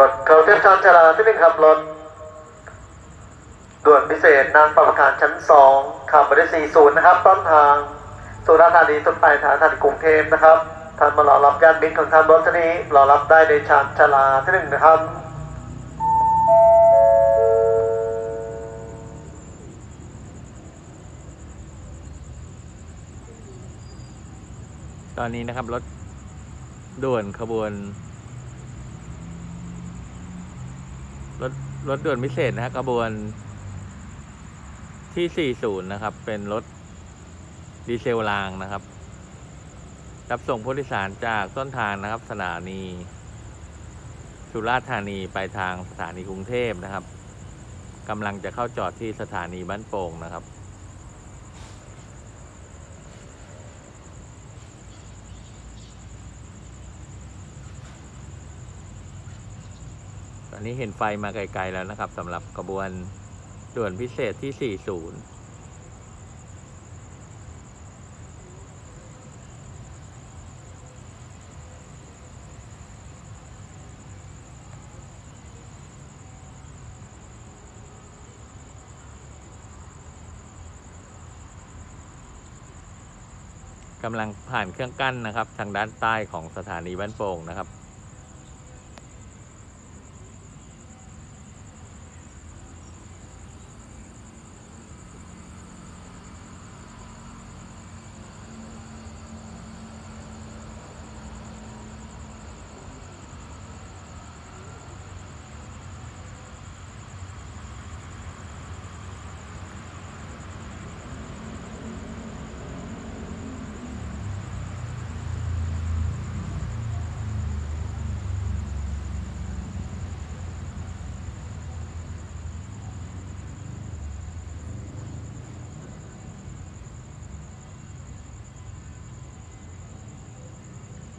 รถเขาเทียบชานชาลาที่หนึ่งขับรถด่วนพิเศษนางประการชั้นสองขับไปได้40นะครับ ต้นทางสุราษฎร์ธานีต้นไปทางธานีกรุงเทพนะครับท่านมารอรับญาติมิตรของท่านรถที่นี้รอรับได้ในชานชาลาที่หนึ่งนะครับตอนนี้นะครับรถด่วนขบวน รถด่วนพิเศษนะฮะขบวนที่ 40 นะครับ เป็นรถดีเซลรางนะครับ รับส่งผู้โดยสารจากต้นทางนะครับ สถานี สุราษฎร์ธานีไปทางสถานีกรุงเทพนะครับกำลังจะเข้าจอดที่สถานีบ้านโป่งนะครับ ตอนนี้เห็นไฟมาไกลๆแล้วนะครับสำหรับกระบวนด่วนพิเศษที่ 40กำลังผ่านเครื่องกั้นนะครับ ทางด้านใต้ของสถานีบ้านโป่งนะครับ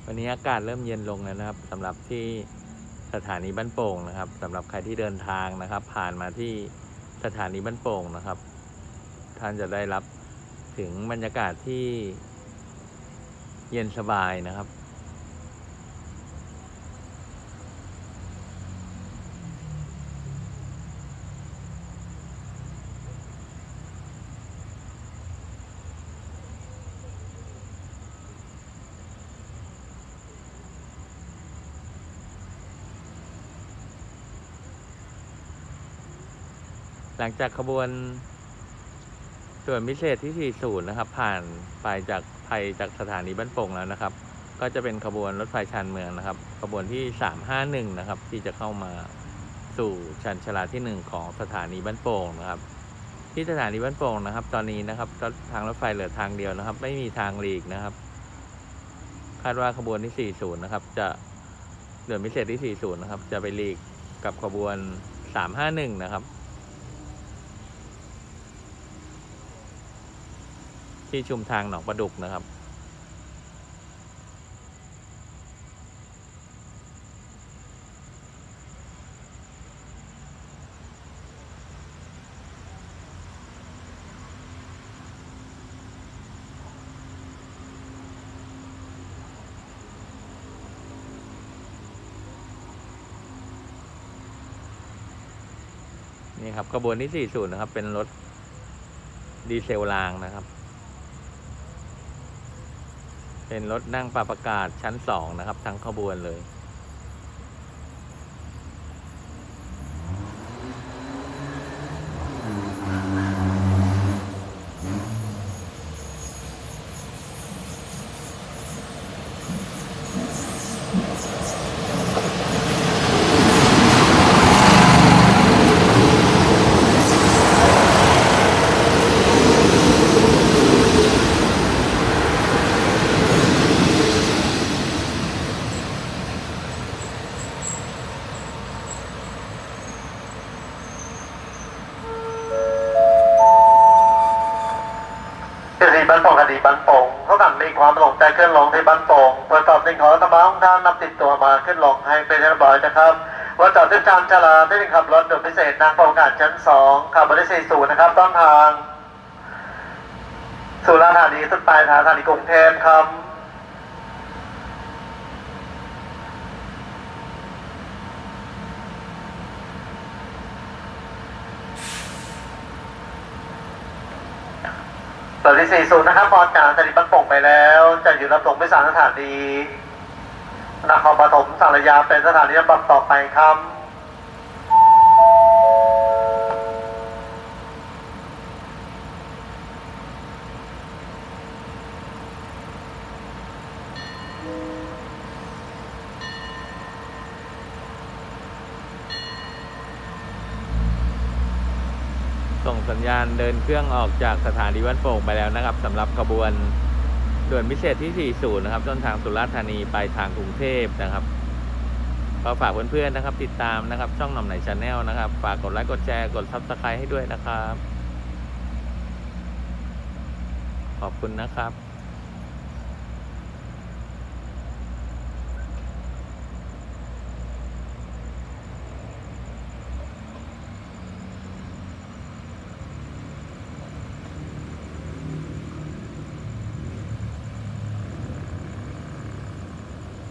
วันนี้อากาศเริ่มเย็นลงแล้วนะครับสำหรับที่สถานีบ้านโป่งนะครับสำหรับใครที่เดินทางนะครับ ผ่านมาที่สถานีบ้านโป่งนะครับ ท่านจะได้รับถึงบรรยากาศที่เย็นสบายนะครับ ลังจากขบวนส่วนพิเศษที่ 40 นะครับ ผ่านไปจากไปจากสถานีบ้านโป่งแล้วนะครับ ก็จะเป็นขบวนรถไฟชานเมืองนะครับ ขบวนที่ 351 นะครับ ที่จะเข้ามาสู่ชันชลาที่ 1 ของสถานีบ้านโป่งนะครับ ที่สถานีบ้านโป่งนะครับ ตอนนี้นะครับทางรถไฟเหลือทางเดียวนะครับ ไม่มีทางหลีกนะครับ คาดว่าขบวนที่ 40 นะครับ จะเดือนพิเศษที่ 40 นะครับ จะไปหลีกกับขบวน 351 นะครับ ที่ชุมทางหนองประดุกนะครับ นี่ครับกระบวนที่40นะครับ เป็นรถดีเซลรางนะครับ เป็นรถนั่งปรับอากาศชั้นสองนะครับ ทั้งขบวนเลย คดีบ้านโป่งคดีบ้านโป่งเขากันมี ความหลงใจขึ้นลงที่บ้านโป่งตรวจสอบสิ่งของธรรมะของท่านนำติดตัวมาขึ้นลงให้เป็นเรียบร้อยนะครับว่าจอดที่ชานชลาที่ถึงขับรถด่วนพิเศษนางประกาศชั้นสองขับมาได้40นะครับต้นทางสุราษฎร์ธานีสุดปลายทางธานีกรุงเทพครับ ที่40นะครับบอลจากสถานีบ้านปงไปแล้ว จะอยู่รับตรงไปสารสถานีนครปฐมสารยาเป็นสถานีลำดับต่อไปครับ ส่งสัญญาณเดินเครื่องออกจากสถานีบ้านโป่งไปแล้วนะครับสำหรับขบวนด่วนพิเศษที่ 40 นะครับต้นทางสุราษฎร์ธานีไปทางกรุงเทพนะครับก็ฝากเพื่อนๆนะครับ ติดตามนะครับ ช่องหน่อมไหนชาแนลนะครับ ฝากกดไลค์กดแชร์กดซับสไครต์ให้ด้วยนะครับ ขอบคุณนะครับ